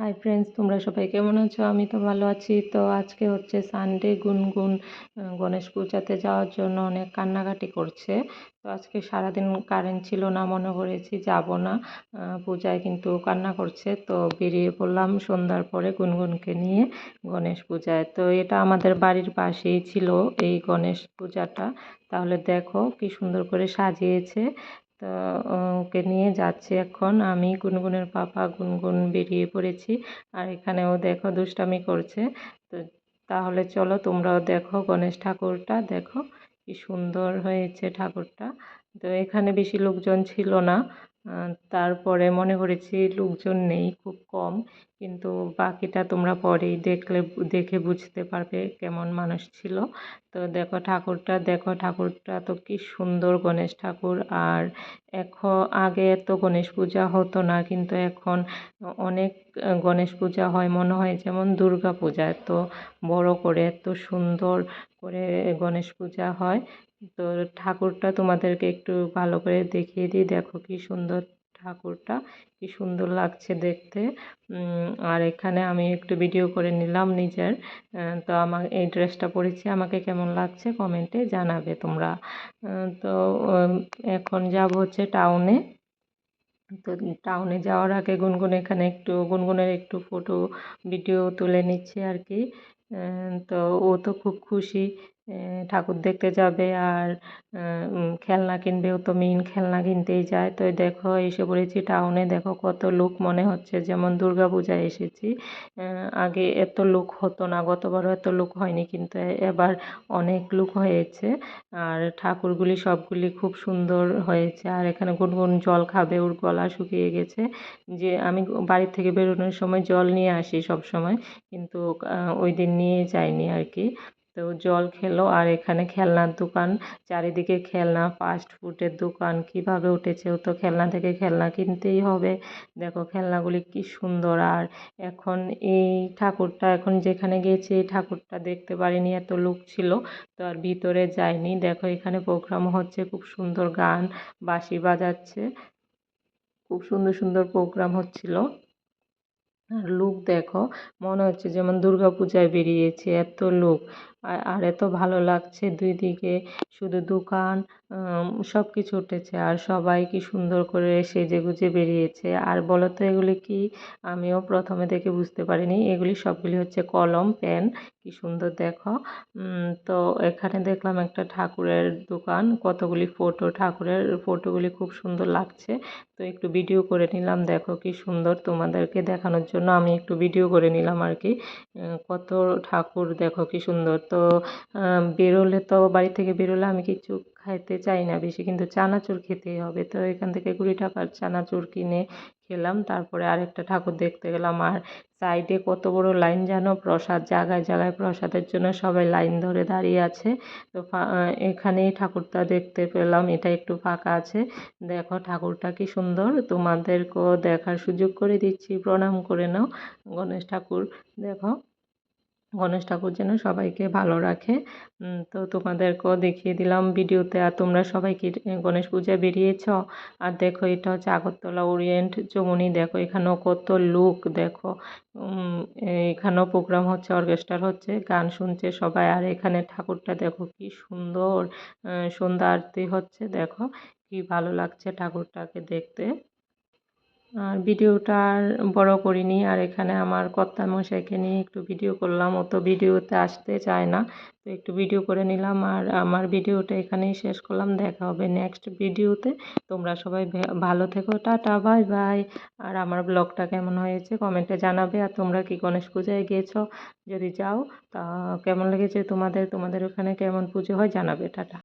Hi friends তোমরা সবাই কেমন আছো? আমি তো ভালো আছি। তো আজকে হচ্ছে সানডে গুনগুন গণেশ পূজাতে যাওয়ার জন্য অনেক কান্নাকাটি করছে। তো আজকে সারাদিন কারেন্ট ছিল না, মনে করেছি যাব না। পূজায় কিন্তু কান্না করছে। তো বেরিয়ে পড়লাম সন্ধ্যার পরে গুনগুনকে নিয়ে গণেশ পূজায়। তো এটা আমাদের বাড়ির পাশেই ছিল এই গণেশ পূজাটা। তাহলে দেখো কি সুন্দর করে সাজিয়েছে। তো ওকে নিয়ে যাচ্ছি এখন। আমি গুনগুনের পাপা গুনগুন বেরিয়ে পড়েছি। আর এখানেও দেখো দুষ্টামি করছে। তো, তাহলে চলো তোমরাও দেখো গণেশ ঠাকুরটা। দেখো কি সুন্দর হয়েছে ঠাকুরটা। তো, এখানে বেশি লোকজন ছিল না। তারপরে মনে করেছি লোকজন নেই, খুব কম। কিন্তু বাকিটা তোমরা পরেই দেখলে, দেখে বুঝতে পারবে কেমন মানুষ ছিল। তো দেখো ঠাকুরটা দেখো ঠাকুরটা তো কি সুন্দর গণেশ ঠাকুর। আর এখন আগে তো গণেশ পূজা হতো না, কিন্তু এখন অনেক গণেশ পূজা হয়, মনে হয় যেমন দুর্গা পূজা। এত বড় করে, এত সুন্দর করে গণেশ পূজা হয়। তো ঠাকুরটা তোমাদেরকে একটু ভালো করে দেখিয়ে দিই। দেখো কি সুন্দর ঠাকুরটা। কি সুন্দর লাগছে দেখতে। আর এখানে আমি একটু ভিডিও করে নিলাম নিজের। তো আমার এই ড্রেসটা পরেছি। আমাকে কেমন লাগছে কমেন্টে জানাবে তোমরা। তো এখন যাব হচ্ছে টাউনে তো টাউনে যাওয়ার আগে গুনগুন এখানে একটু, গুনগুনের একটু ফটো ভিডিও তুলে নিচ্ছে আর কি। তো ও তো খুব খুশি। ঠাকুর দেখতে যাবে আর খেলনা কিনবে ও তো মেইন খেলনা কিনতেই যায়। তো দেখো, এসে পড়েছি টাউনে দেখো কত লোক মনে হচ্ছে, যেমন দুর্গা পূজায় এসেছি। আগে এত লোক হতো না, গতবারও এত লোক হয়নি, কিন্তু এবার অনেক লোক হয়েছে। আর ঠাকুরগুলি সবগুলি খুব সুন্দর হয়েছে। আর এখানে গুনগুন জল খাবে, ওর গলা শুকিয়ে গেছে। যে, আমি বাড়ি থেকে বেরোনোর সময় জল নিয়ে আসি সব সময় কিন্তু ওই দিন নিয়ে যাইনি আর কি। তো জল খেলো। আর এখানে খেলনার দোকান, চারিদিকে খেলনা ফাস্ট ফুডের দোকান, কীভাবে উঠেছে ও তো খেলনা থেকে খেলনা কিনতেই হবে। দেখো খেলনাগুলি কি সুন্দর। আর এখন এই ঠাকুরটা, এখন যেখানে গিয়েছি এই ঠাকুরটা দেখতে পারিনি, এত লোক ছিল তো আর ভিতরে যায়নি দেখো এখানে প্রোগ্রাম হচ্ছে, খুব সুন্দর গান, বাঁশি বাজাচ্ছে। খুব সুন্দর সুন্দর প্রোগ্রাম হচ্ছিল। আর লোক দেখো, মনে হচ্ছে যেমন দুর্গা পূজায় বেরিয়েছে, এত লোক। আর আর এত ভালো লাগছে দুই দিকে শুধু দোকান সব কিছু উঠেছে আর সবাই কি সুন্দর করে সেজে গুজে বেরিয়েছে। আর বলো তো এগুলি কি? আমিও প্রথমে দেখে বুঝতে পারিনি। এগুলি সবগুলি হচ্ছে কলম, পেন। কি সুন্দর দেখো। তো এখানে দেখলাম একটা ঠাকুরের দোকান। কতগুলি ফটো, ঠাকুরের ফটোগুলি খুব সুন্দর লাগছে। তো একটু ভিডিও করে নিলাম। দেখো কি সুন্দর তোমাদেরকে দেখানোর জন্য। আমি একটু ভিডিও করে নিলাম আর কি। কত ঠাকুর দেখো কি সুন্দর। তো বেরোলে তো বাড়ি থেকে বেরোলে আমি কিছু খাইতে চাই না বেশি, কিন্তু চানাচুর খেতেই হবে। তো এখান থেকে কুড়ি টাকার চানাচুর কিনে খেলাম, তারপরে আরেকটা ঠাকুর দেখতে গেলাম। আর সাইডে কত বড় লাইন জানো প্রসাদ, জায়গায় জায়গায় প্রসাদের জন্য সবাই লাইন ধরে দাঁড়িয়ে আছে। তো এখানেই ঠাকুরটা দেখতে পেলাম, এটা একটু ফাঁকা আছে। দেখো ঠাকুরটা কি সুন্দর, তোমাদেরকেও দেখার সুযোগ করে দিচ্ছি, প্রণাম করে নাও গণেশ ঠাকুর। দেখো গণেশ ঠাকুর যেন সবাইকে ভালো রাখে। তো তোমাদেরকেও দেখিয়ে দিলাম ভিডিওতে। আর তোমরা সবাই কি গণেশ পূজায় বেরিয়েছ? আর দেখো, এটা হচ্ছে আগরতলা ওরিয়েন্ট চৌমুনি দেখো, এখানেও কত লোক, দেখো। এখানেও প্রোগ্রাম হচ্ছে, অর্কেস্ট্রার হচ্ছে, গান শুনছে সবাই। আর এখানে ঠাকুরটা দেখো কি সুন্দর সন্ধ্যা আরতি হচ্ছে। দেখো, কি ভালো লাগছে ঠাকুরটাকে দেখতে। আর ভিডিওটা আর বড় করিনি, আর এখানে আমার কর্তামশাইকে নিয়ে একটু ভিডিও করলাম। ও তো ভিডিওতে আসতে চায় না, তো একটু ভিডিও করে নিলাম। আর আমার ভিডিওটা এখানেই শেষ করলাম। দেখা হবে নেক্সট ভিডিওতে। তোমরা সবাই ভালো থেকো। Tata, bye bye. আর আমার ব্লগটা কেমন হয়েছে কমেন্টে জানাবে। আর তোমরা কি গণেশ পূজায় গিয়েছো? যদি যাও, তা কেমন লেগেছে তোমাদের? তোমাদের ওখানে কেমন পুজো হয় জানাবে। টাটা।